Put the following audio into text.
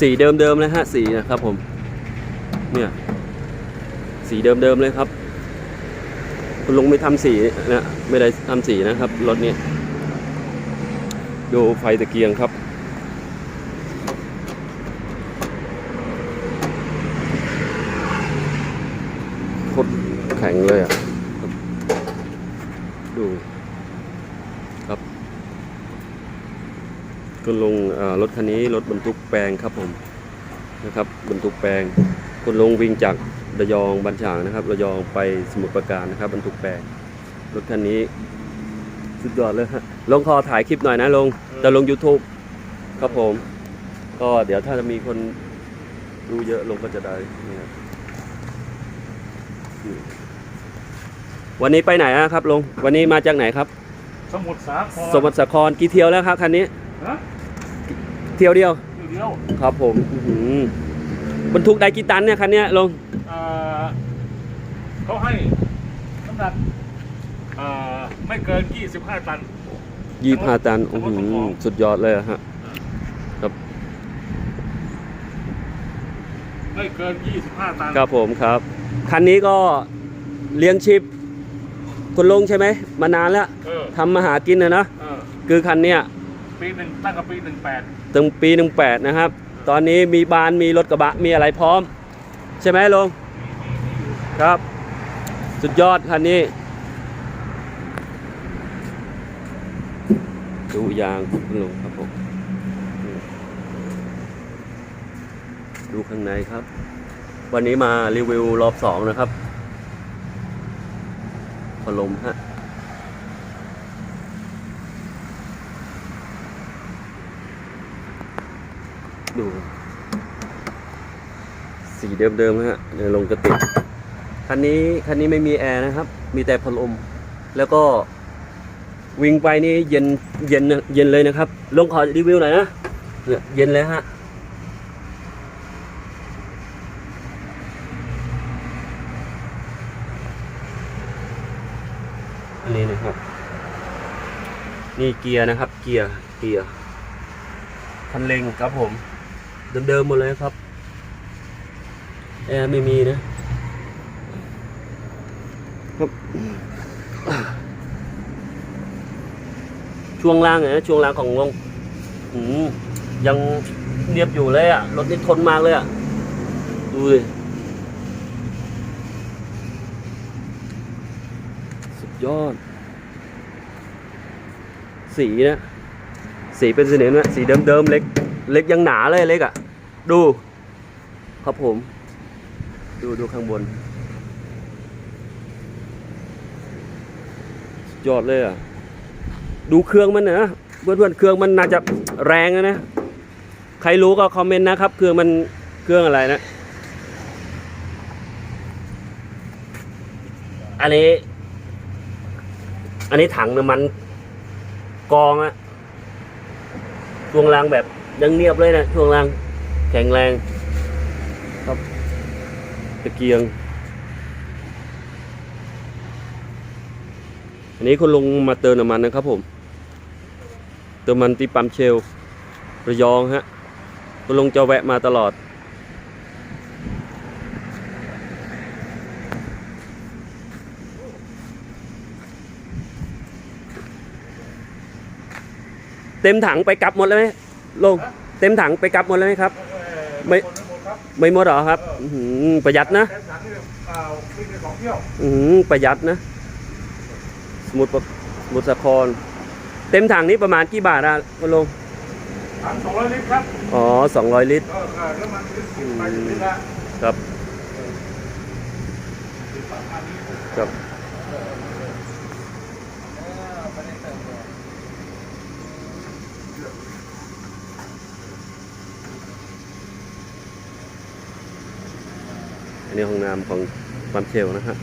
สีเดิมๆเลยฮะสีนะครับผมเนี่ยสีเดิมๆเลยครับ คุณลุงไม่ทำสีนะไม่ได้ทำสีนะครับรถนี้ดูไฟตะเกียงครับโคตรแข็งเลยอะ ดู ครับ คุณลุงเอ่อรถคันนี้รถบรรทุกแปลงครับผมนะครับบรรทุกแปลงคุณลุงวิ่งจากระยองบัญชางนะครับระยองไปสมุทรปราการนะครับบรรทุกแปลงรถคันนี้สุดยอดเลยฮะลงขอถ่ายคลิปหน่อยนะลงจะลง YouTube ครับผม ก็เดี๋ยวถ้าจะมีคนดูเยอะลงก็จะได้นี่ครับนี่วันนี้ไปไหนอะครับลงวันนี้มาจากไหนครับ สมุทรสาครสมุทรสาครกี่เที่ยวแล้วครับคันนี้ฮะ เที่ยวเดียว อยู่เดียวครับผมอื้อหือบรรทุกได้กี่ตันเนี่ยคันเนี้ยลงเอ่อเขาให้น้ำหนักเอ่อไม่เกิน 25 ตัน ยี่ห้าตันโอ้โหทั้งหมดสุดยอดเลยอะฮะ ไม่เกิน 25 ตันครับผมครับ คันนี้ก็เลี้ยงชีพคุณลุงใช่ไหมมานานแล้วเออทำมาหากินนะนะ เออคือคันเนี้ย ปีหนึ่งตั้งแต่ปี18ตั้งปีหนึ่งแปดนะครับ ตอนนี้มีบานมีรถกระบะมีอะไรพร้อม ใช่ไหมลุงครับ สุดยอดคันนี้ดูยางคุณลุงครับผมอืมดูข้างในครับ วันนี้มารีวิวรอบสองนะครับพัดลมฮะ ดู สีเดิมๆฮะเดี๋ยวลงกระติกคันนี้คันนี้ไม่มีแอร์นะครับ มีแต่พัดลม แล้วก็วิ่งไปนี่เย็นเย็นเย็นเลยนะครับ ลงขอรีวิวหน่อยนะเนี่ยเย็นเลยฮะอันนี้นะครับ นี่เกียร์นะครับ เกียร์เกียร์คันเร่งครับผม เดิมๆหมดเลยครับ แอร์ไม่มีนะครับช่วงล่างเนี่ยนะช่วงล่างของวงอืมยังเรียบอยู่เลยอะ รถนี่ทนมากเลยอะ ดูดิสุดยอด สีนะ สีเป็นสีเหนืนะสีเดิมๆเล็ก เล็กยังหนาเลยเล็กอะ ดูครับผม ดูดูข้างบนยอดเลยอะ ดูเครื่องมันนะเพื่อนๆเครื่องมันน่าจะแรงนะนะ ใครรู้ก็คอมเมนต์นะครับ เครื่องมันเครื่องอะไรนะ อันนี้ อันนี้ถังน้ำมันกองอะช่วงล่างแบบยังเนียบเลยนะช่วงล่าง แข็งแรงครับตะเกียง อันนี้คุณลุงมาเติมน้ำมันนะครับผม เติมมันที่ปั๊มเชลระยองฮะคุณลุงจะแวะมาตลอด เต็มถังไปกลับหมดเลยไหมลงเต็มถังไปกลับหมดเลยไหมครับ ไม่คนหมดครับไม่หมดเหรอครับอื้อหือประหยัดนะแค่ถังนี่เปล่าวิ่งไปสองเที่ยวอืมประหยัดนะ สมุดประสมุดสาคร เต็มถังนี้ประมาณกี่บาทอะคุณลุงถัง200ลิตรครับอ๋อสองร้อยลิตรเออเออแล้วมันคือสิบไปถึงลิตรละครับครับ อันนี้ห้องน้ำของปั๊มเชลนะฮะ